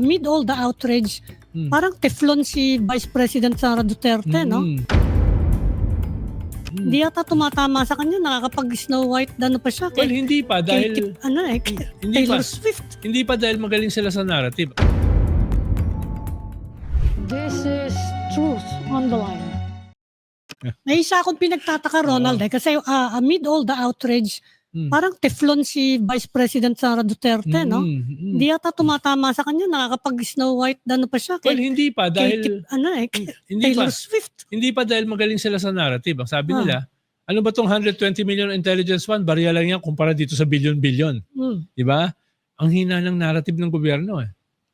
amid all the outrage, Hmm. parang teflon si Vice President Sara Duterte, no? Mm. Mm. Hindi yata tumatama sa kanya, nakakapag-Snow White, ano pa siya, Well, kay, hindi pa kay, dahil ano eh, kay hindi pa Taylor Swift. hindi pa dahil magaling sila sa narrative. This is truth on the line. May isa akong pinagtataka, Ronald, eh, kasi ah, amid all the outrage, Mm. parang teflon si Vice President Sara Duterte, no? Mm, mm. Hindi yata tumatama sa kanya, nakakapag-Snow White, ano pa siya, Well, kay, hindi pa kay, dahil ano eh, kay hindi pa Taylor Swift. hindi pa dahil magaling sila sa narrative. Ang sabi Ah. nila, ano ba tong 120 million intelligence fund? Barya lang yan kumpara dito sa billion-billion. Mm. Di ba? Ang hina ng narrative ng gobyerno eh.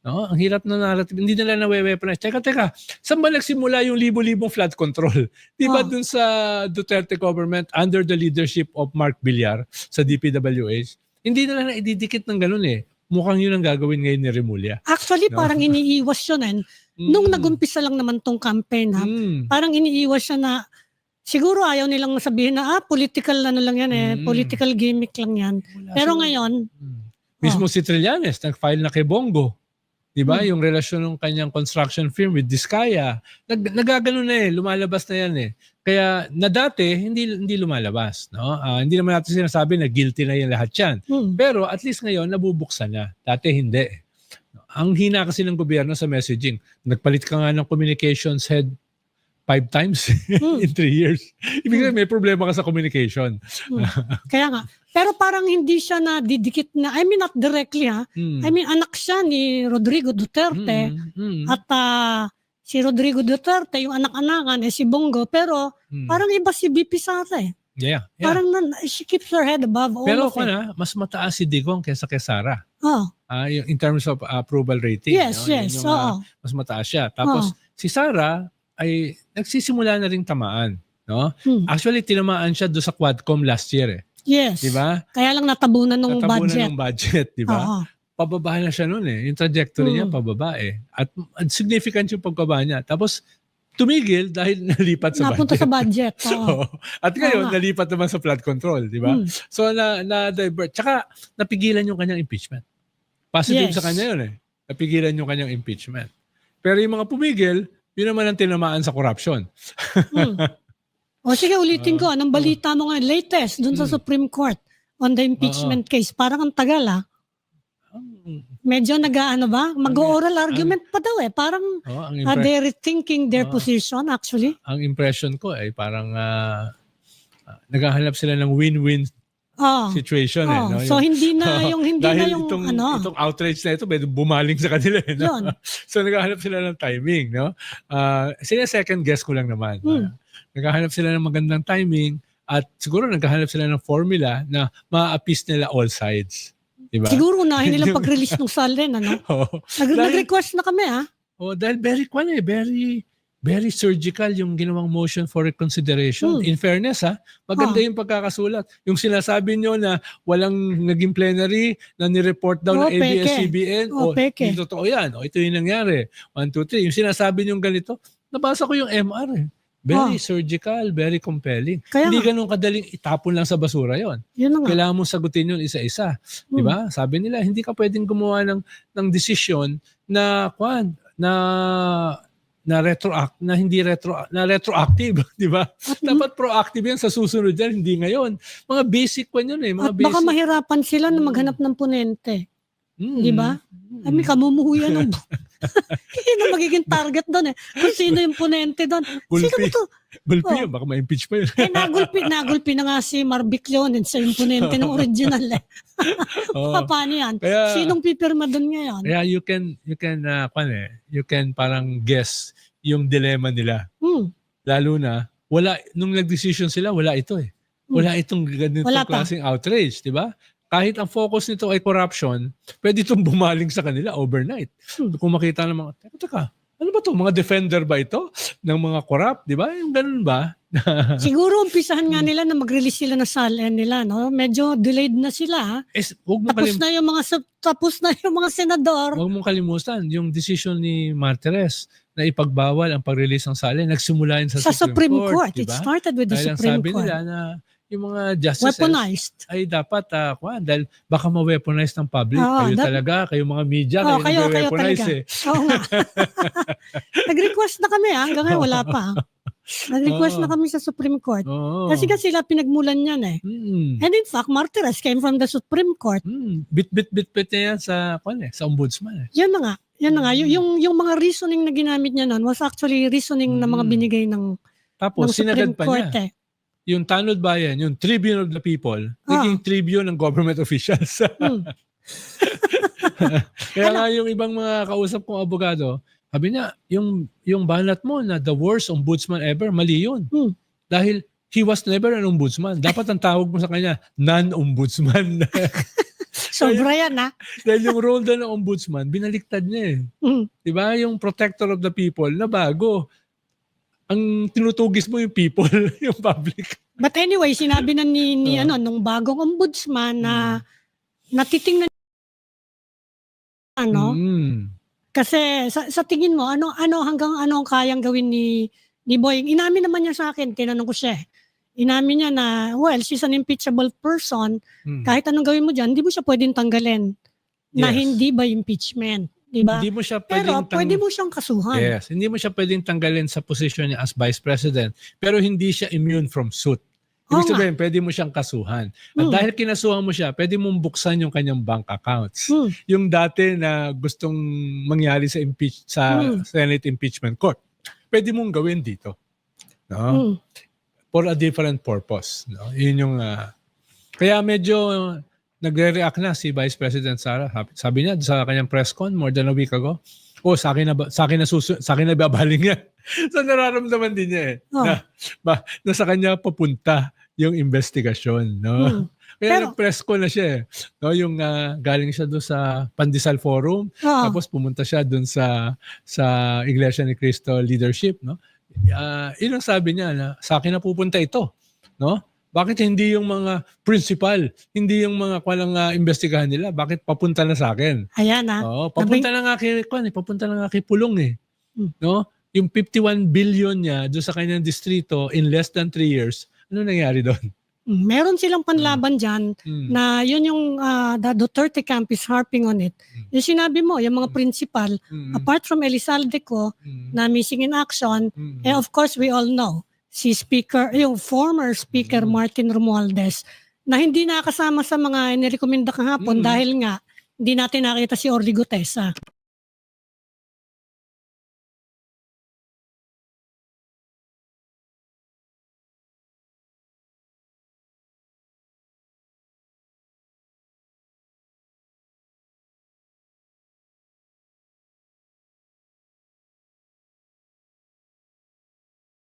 No? Ang hirap ng narrative. Hindi nila na-weaponize. Teka, teka. Saan ba nagsimula yung libo-libong flood control? Di ba Ah. dun sa Duterte government under the leadership of Mark Villar sa DPWH? Hindi nila na ididikit ng ganun eh. Mukhang yun ang gagawin ngayon ni Remulla. Actually, No. parang iniiwas yun eh. Nung Mm. nagumpisa lang naman tong campaign, ha, Mm. parang iniiwas siya na siguro ayaw nilang sabihin na ah, political ano lang yan eh, Mm. political gimmick lang yan. Wala Pero silang- ngayon, Mm. Mismo si Trillanes, nag-file na kay Bongo. Di ba? Hmm. Yung relasyon ng kanyang construction firm with Diskaya. Nag, nagagano na eh, lumalabas na yan eh. Kaya na dati, hindi, hindi lumalabas. No? Ah, hindi naman natin sinasabi na guilty na yan lahat yan. hmm, Pero at least ngayon, nabubuksan na. Dati hindi. Ang hina kasi ng gobyerno sa messaging. Nagpalit ka nga ng communications head five times hmm, in three years. Ibig sabihin, may problema ka sa communication. hmm. kaya nga. Pero parang hindi siya na didikit na, I mean not directly ha, Hmm. I mean anak siya ni Rodrigo Duterte Mm, mm, at ah, si Rodrigo Duterte, yung anak-anakan eh si Bongo, pero mm. parang iba si BP Sara eh. yeah, yeah. Parang nan, she keeps her head above all Pero it. na, mas mataas si Digong kaysa kay Sara. Oh, yung in terms of approval rating. yes, no? Yun yes, yung, oo. ah, mas mataas siya. Tapos si Sara ay nagsisimula na ring tamaan. No? Hmm. Actually, tinamaan siya do sa Quadcom last year. Eh. Yes. Di ba? Kaya lang natabunan ng Natabunan budget. ng budget. Di ba? Oo. Pababa na siya noon eh. Yung trajectory niya, Hmm. pababa eh. At, at significant yung pagbaba niya. Tapos, tumigil dahil nalipat sa Napunta budget. sa budget. Oo. Oo. At ngayon, Tama. nalipat naman sa flood control. Di ba? Hmm. So na na divert. Tsaka napigilan yung kanyang impeachment. Positive Yes. sa kanya yun eh. Napigilan yung kanyang impeachment. Pero yung mga pumigil, yun naman ang tinamaan sa corruption. Hmm. O sige, ulitin ko. Anong balita mo nga? Latest dun sa Hmm. Supreme Court on the impeachment case. Parang ang tagal ah. Medyo nag-ano ba? Mag-oral argument pa daw eh. Parang Oh, uh, they're rethinking their Ah. position actually. ang impression ko ay parang ah, ah, naghahanap sila ng win-win Oh. situation eh. Oh, No? so hindi na yung hindi dahil na yung itong, ano. itong outrage na ito, medyo bumaling sa kanila. Eh, no? Yun. so naghahanap sila ng timing. No? Uh, sila second guess ko lang naman. Hmm. Ah, naghahanap sila ng magandang timing at siguro naghahanap sila ng formula na ma-appease nila all sides. Diba? Siguro unahin nilang pag-release ng salin ano. Oo. Nag- Dahil- nag-request na kami ah. Oh, dahil very kwan eh, very very surgical yung ginawang motion for reconsideration. Hmm. In fairness ha, maganda Ah. yung pagkakasulat. Yung sinasabi nyo na walang naging plenary na ni-report daw Oh, ng ABS-CBN. Oh, peke. Hindi totoo yan. O, ito yung nangyari. One, two, three. Yung sinasabi nyo ganito, nabasa ko yung MR eh. Very surgical, very compelling. Kaya Hindi ganun kadaling itapon lang sa basura yon. yun. Kailangan mong sagutin yun isa-isa. Di Hmm. ba? Sabi nila, hindi ka pwedeng gumawa ng ng desisyon na kwan na na retroact na hindi retro na retroactive, di ba? At, Dapat proactive yan sa susunod yan, hindi ngayon. Mga basic kwan yun eh, mga at baka basic. mahirapan sila na maghanap ng ponente. Mm. di ba? Mm. Kami kamumuhuyan ng... Yun ang magiging target doon eh. Kung sino yung ponente doon. Sino Gulpi. ba to? Gulpi Oh. yun, baka ma-impeach pa yun. Eh, nagulpi, nagulpi na nga si Marvic Leonin sa yung ponente ng original eh. Oo. Paano yan? Kaya- Sinong pipirma doon ngayon? Kaya you can, you can, uh, kwan eh, you can parang guess yung dilemma nila. Hmm. Lalo na, wala, nung nag-decision sila, wala ito eh. Wala itong ganitong Wala pa. klaseng outrage, di ba? Kahit ang focus nito ay corruption, pwede itong bumaling sa kanila overnight. Kung makita ng mga, teka, teka, ano ba to? Mga defender ba ito? Ng mga corrupt, di ba? Yung ganun ba? Siguro umpisahan nga nila na mag-release sila ng salen nila, no? Medyo delayed na sila. Es, huwag mo Tapos kalim- na yung mga tapos na yung mga senador. Huwag mong kalimutan, yung decision ni Martires na ipagbawal ang pag-release ng sali, nagsimula yun sa, Sa Supreme Court. di It ba? started with the Dahil Supreme sabi Court. nila na yung mga justices Weaponized. ay dapat ah, kuwan, dahil baka ma-weaponize ng public. Oo, kayo that- talaga, kayo mga media, Oo, kayo, kayo, talaga. eh. Oo nga. Nag-request na kami, ah. hanggang ngayon wala pa. ah. Nag-request Oo. na kami sa Supreme Court. Oo. Kasi kasi sila pinagmulan yan eh. Mm. And in fact, Martires came from the Supreme Court. Mm. Bit bit bit bit na yan sa kuwan eh, sa ombudsman eh. Yan na nga. Yan na nga. Y- Mm. yung, yung mga reasoning na ginamit niya noon was actually reasoning na mga Mm. binigay ng, ng Tapos sinagad Supreme pa Court niya eh. Yung Tanod Bayan, yung Tribune of the People, Ah. naging Tribune ng government officials. Hmm. Kaya Ano? nga yung ibang mga kausap kong abogado, sabi niya, yung, yung banat mo na the worst ombudsman ever, mali yun. Hmm. Dahil he was never an ombudsman. Dapat ang tawag mo sa kanya, non-ombudsman. Sobra yan ah. Dahil yung role daw ng ombudsman, binaliktad niya eh. Mm. Di ba? Yung protector of the people na bago. Ang tinutugis mo yung people, yung public. But anyway, sinabi na ni, ni Oo. ano, nung bagong ombudsman na natitingnan ano, Mm. kasi sa, sa tingin mo, ano, ano hanggang ano ang kayang gawin ni, ni Boying? Inamin naman niya sa akin, tinanong ko siya eh. Inamin niya na, well, she's an impeachable person. Mm. Kahit anong gawin mo dyan, hindi mo siya pwedeng tanggalin na Yes. hindi by impeachment. Diba? Hindi mo siya Pero pwedeng tang- pwede mo siyang kasuhan. Yes, hindi mo siya pwedeng tanggalin sa position niya as vice president, pero hindi siya immune from suit. Oo Ibig nga. sabihin, pwede mo siyang kasuhan. At Hmm. dahil kinasuhan mo siya, pwede mong buksan yung kanyang bank accounts. Hmm. Yung dati na gustong mangyari sa impeach sa Hmm. Senate impeachment court, pwede mong gawin dito. No? Hmm. For a different purpose. No? Yun yung ah, kaya medyo nagre-react na si Vice President Sara. Sabi- niya sa kanyang press con more than a week ago, oh, sa akin na sa akin na susu- sa akin na babaling yan. so nararamdaman din niya eh Oh. na, ba, na sa kanya papunta yung investigasyon, no? Hmm. Kaya Pero- nag-press con na siya eh. No, yung ah, galing siya doon sa Pandesal Forum, Oo. tapos pumunta siya doon sa sa Iglesia ni Cristo Leadership, no? Ah, yun ang sabi niya na sa akin na pupunta ito, no? Bakit hindi yung mga principal, hindi yung mga kwalang uh, investigahan nila, bakit papunta na sa akin? Ayan ah. Oo, papunta na nga kay kwan, eh, papunta na nga kay Pulong eh. Hmm. No? Yung 51 billion niya doon sa kanyang distrito in less than 3 years, ano nangyari doon? Mm, Meron silang panlaban dyan Hmm. na yun yung ah, the Duterte camp is harping on it. Mm. Yung sinabi mo, yung mga principal, Hmm. apart from Elizalde ko Hmm. na missing in action, Hmm. eh of course we all know, si Speaker, yung former Speaker Mm. Martin Romualdez, na hindi nakasama sa mga nirekomenda kahapon Mm. dahil nga hindi natin nakita si Orly Gutesa.